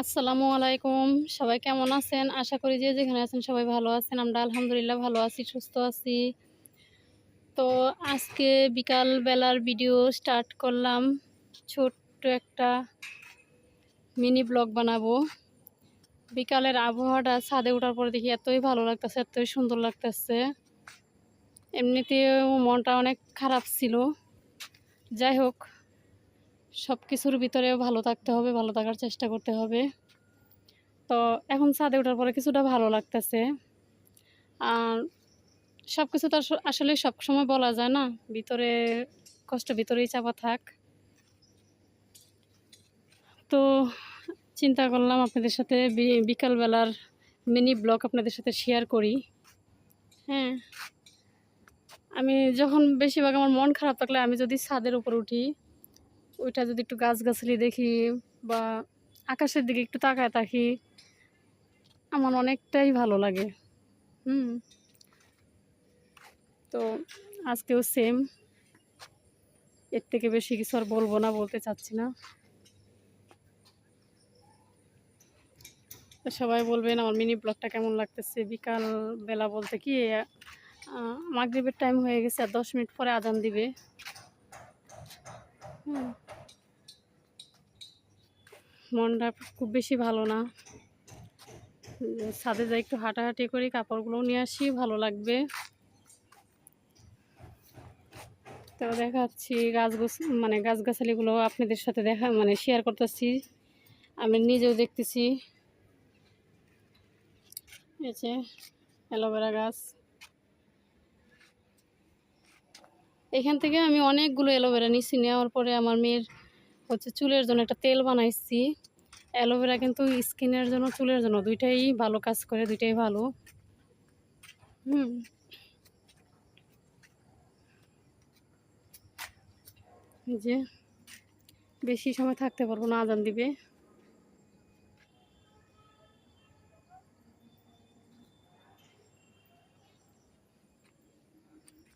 আসসালামু আলাইকুম। সবাই কেমন আছেন? আশা করি যে যেখানে আছেন সবাই ভালো আছেন। আমরা আলহামদুলিল্লাহ ভালো আছি, সুস্থ আছি। তো আজকে বিকাল বেলার ভিডিও স্টার্ট করলাম। ছোট্ট একটা মিনি ব্লগ বানাবো। বিকালের আবহাওয়াটা ছাদে ওঠার পরে দেখি এতই ভালো লাগতেছে, এতই সুন্দর লাগতেছে। এমনিতেও মনটা অনেক খারাপ ছিল। যাই হোক সব কিছুর ভিতরেও ভালো থাকতে হবে, ভালো থাকার চেষ্টা করতে হবে। তো এখন ছাদে ওঠার পরে কিছুটা ভালো লাগতেছে। আর সব কিছু তো আস- আসলে সব সময় বলা যায় না, ভিতরে কষ্ট ভিতরেই চাপা থাক। তো চিন্তা করলাম আপনাদের সাথে বিকালবেলার মিনি ব্লগ আপনাদের সাথে শেয়ার করি। হ্যাঁ আমি যখন বেশিরভাগ আমার মন খারাপ থাকলে আমি যদি ছাদের উপর উঠি ওইটা যদি একটু গাছগাছালি দেখি বা আকাশের দিকে একটু তাকায় থাকি, আমার অনেকটাই ভালো লাগে। হুম। তো আজকেও সেম এর থেকে বেশি কিছু আর বলব না, বলতে চাচ্ছি না। সবাই বলবেন আমার মিনি ব্লগটা কেমন লাগতেছে? বিকাল বেলা বলতে কি মাগরিবের টাইম হয়ে গেছে আর দশ মিনিট পরে আদান দিবে। হুম। মনটা খুব বেশি ভালো না। ছাদে যাই একটু হাঁটাহাঁটি করি, কাপড়গুলোও নিয়ে আসি, ভালো লাগবে। তো দেখাচ্ছি গাছ মানে গাছগাছালিগুলো আপনাদের সাথে দেখা মানে শেয়ার করতেছি। আমি নিজেও দেখতেছি। যে অ্যালোভেরা গাছ। এখান থেকে আমি অনেকগুলো অ্যালোভেরা নিচ্ছি নেওয়ার পরে আমার মেয়ের হচ্ছে চুলের জন্য একটা তেল বানাইছি। অ্যালোভেরা কিন্তু স্কিনের জন্য, চুলের জন্য দুইটাই ভালো কাজ করে, দুইটাই ভালো। হুম। যে, বেশি সময় থাকতে পারব না, আজান দিবে।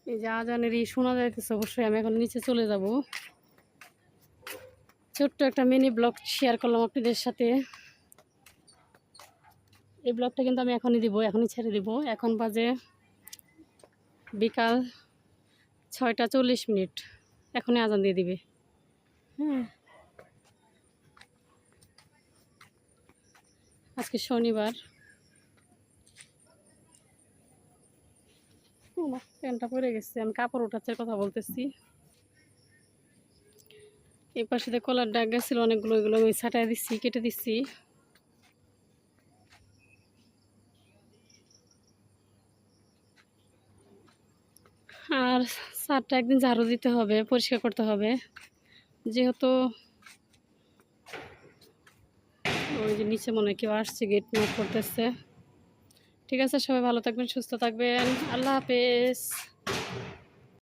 এই যে আজানেরই শোনা যাইতেছে অবশ্যই, আমি এখন নিচে চলে যাব। ছোট্ট একটা মিনি ব্লগ শেয়ার করলাম আপনাদের সাথে। এই ব্লগটা কিন্তু আমি এখনই দিব এখনই ছেড়ে দিব। এখন বাজে বিকাল ছয়টা চল্লিশ মিনিট। এখনই আজান দিয়ে দিবে। হ্যাঁ আজকে শনিবার। প্যান্টটা পরে গেছে আমি কাপড় উঠাচ্ছে কথা বলতেছি। এই পাশে কলার ডাক গেছিল, অনেকগুলো ওইগুলো আমি ছাটাই দিচ্ছি, কেটে দিচ্ছি। আর সারটা একদিন ঝাড়ু দিতে হবে, পরিষ্কার করতে হবে। যেহেতু ওই যে নিচে মনে কেউ আসছে গেট নক করতেছে। ঠিক আছে, সবাই ভালো থাকবেন, সুস্থ থাকবেন। আল্লাহ হাফেজ।